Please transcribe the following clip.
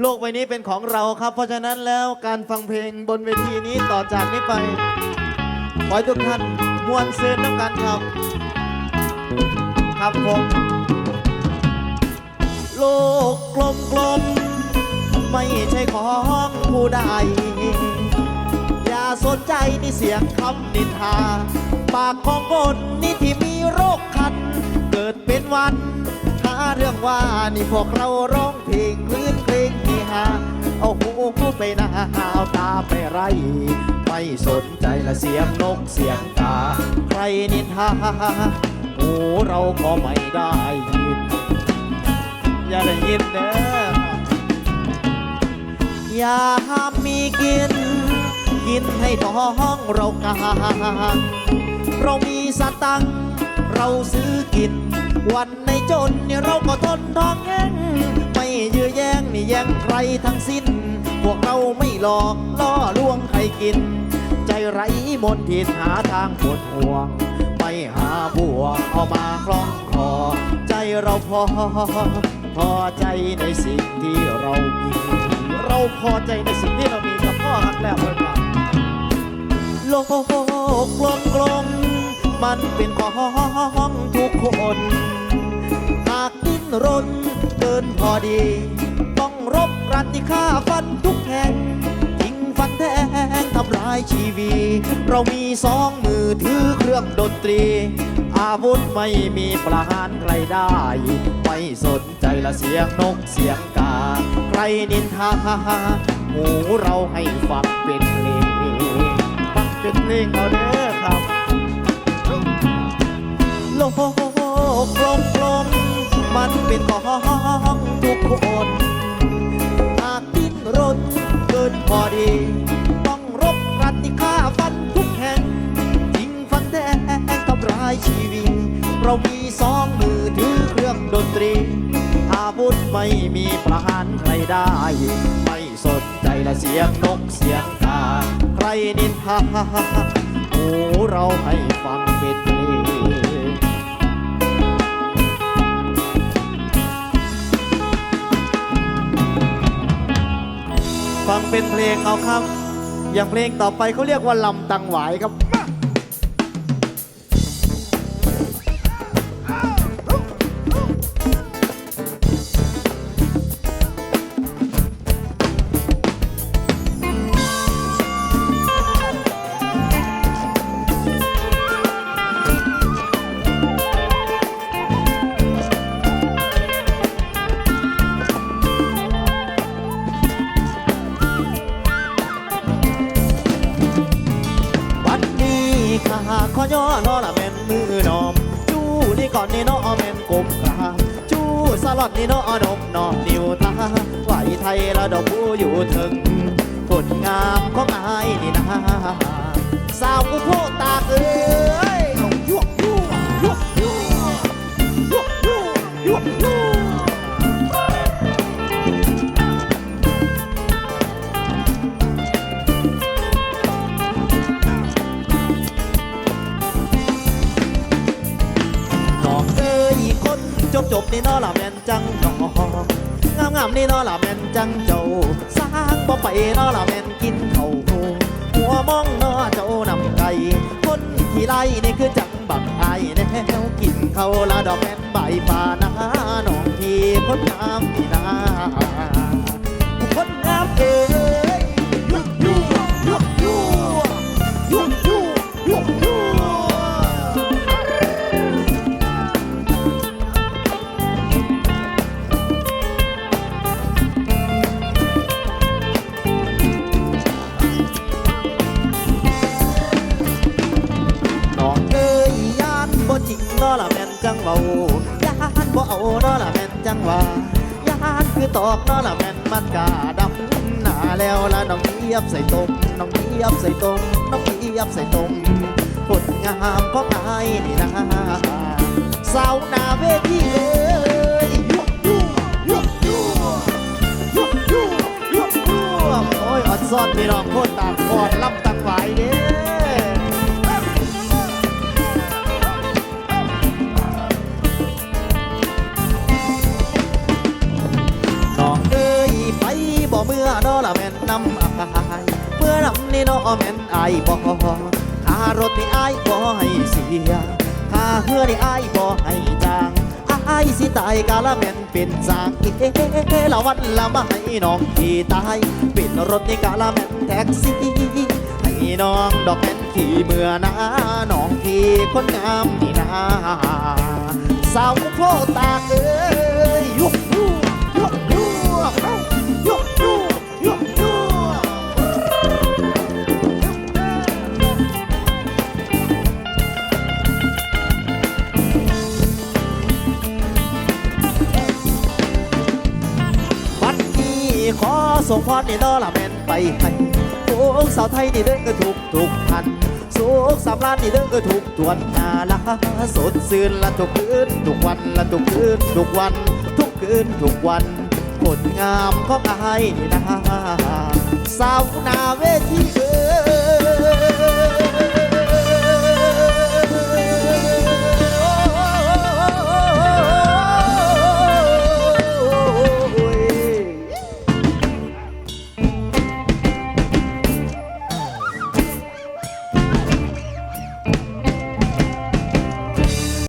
โลกใบนี้เป็นของเราครับ เพราะฉะนั้นแล้วการฟังเพลงบนเวทีนี้ต่อจากนี้ไป ขอให้ทุกท่านมวนเซนน้ำกันครับ ครับผม โลกกลมกลมไม่ใช่ของผู้ใด อย่าสนใจในเสียงคำนินทา ปากของคนนี่ที่มีโรคคัน เกิดเป็นวันหาเรื่องว่านี่พวกเราร้องเพลง ไปนาเอาตาไปไร ไม่สนใจละเสียงนกเสียงกาใครนินทาหูเราก็ไม่ได้ยิน อย่าได้ยินเด้ออย่าห้ามมีกิน กินให้ท้องเรากาเรามีสตังเราซื้อกิน วันในจนเนี่ยเราก็ทนท้องแห้งไม่ยื้อแย่งนี่แย่งใครทั้งสิ้น วกเราไม่หลอกล่อลวงใครกิน ใจไร้มนทินหาทางปวดห่วง ไม่หาบัวเอามาคล้องคอ ใจเราพอ พอใจในสิ่งที่เรามี เราพอใจในสิ่งที่เรามีกับพ่อฮักแล้วเพื่อนว่าโลกกลมกลมมันเป็นของทุกคนหากดิ้นรนเกินพอดี ต้องรบรันที่ฆ่าฟันทุก งทิ้งฟันแทงทำลายชีวีเรามีสองมือถือเครื่องดนตรี อาวุธไม่มีประหารใครได้ ไม่สนใจละเสียงนกเสียงกา ใครนินทาหูเราให้ฟังเป็นเพลงฟังเป็นเพลงเอาเด้อครับโลกกลมกลมมันเป็นของทุกคน เรามีสองมือถือเครื่องดนตรี อาวุธไม่มีประหารใครได้ ไม่สนใจละเสียงนกเสียงกา ใครนินทาหูเราให้ฟังเป็นเพลงฟังเป็นเพลงเอาครับ อย่างเพลงต่อไปเขาเรียกว่าลำตังหวายครับ ขอย้อนอละแม่นมือนอม จู้นี่ก่อนนี่นอแม่นกลมกลาจู้สลอดนี่นอนมนอมนิ้วตาไหวไทยระดอกผู้อยู่ถึงผลงามของอายนี่นะสาวกูโพตากเอ้ จบนี่นอละแม่นจังน้องงามงามนี่นอละแม่นจังเจ้า สร้างบ่ไปนอละแม่นกินเขาหัวมองนอเจ้านำไก่คนที่ไล่นี่คือจังบักไอ้แนวกินเขาละดอกแม่นใบป่านาน้องพี่คนงามนี่นา นาะล่ะแม่นจังเว้าย่านบ่เอานาะล่ะแม่นจังว่าย่านคือตอกนาะล่ะแม่นมันกาดำหน้าแล้วละน้องเทียบใส่ตมน้องเทียบใส่ตมน้องเทียบใส่ตมผลงามของอายนี่นะสาวนาเวทีเอ้ยยั่ยั่ยั่ยั่ยั่ยั่ยั่ยั่โอ้ยอดซอดพี่น้องโคตรตากคอดรับตังไหวเด้ แม่นอายบ่ค่ารถนี่อายบ่ให้เสียค่าเฮือนี่อายบ่ให้จางอายสิตายกาละแม่นเป็นจางเอ๊ะละวันละมาให้น้องขี่ตายเป็นรถนี่กาละแม่นแท็กซี่ให้น้องดอกแม่นขี่เมื่อนาน้องขี่คนงามนี่นาสาวโคตาเอ้ ส่งพรนี่ดอละแมนไปให้สูงสาวไทยนี่เด้อก็ถูกถูกทันสุขสามล้านนี่เด้อก็ถูกทวนนาละสดซื่นละทุกคืนทุกวันละทุกคืนทุกวัน ทุกคืนทุกวันคนงามของอายนี่นะสาวนาเวทีเอ้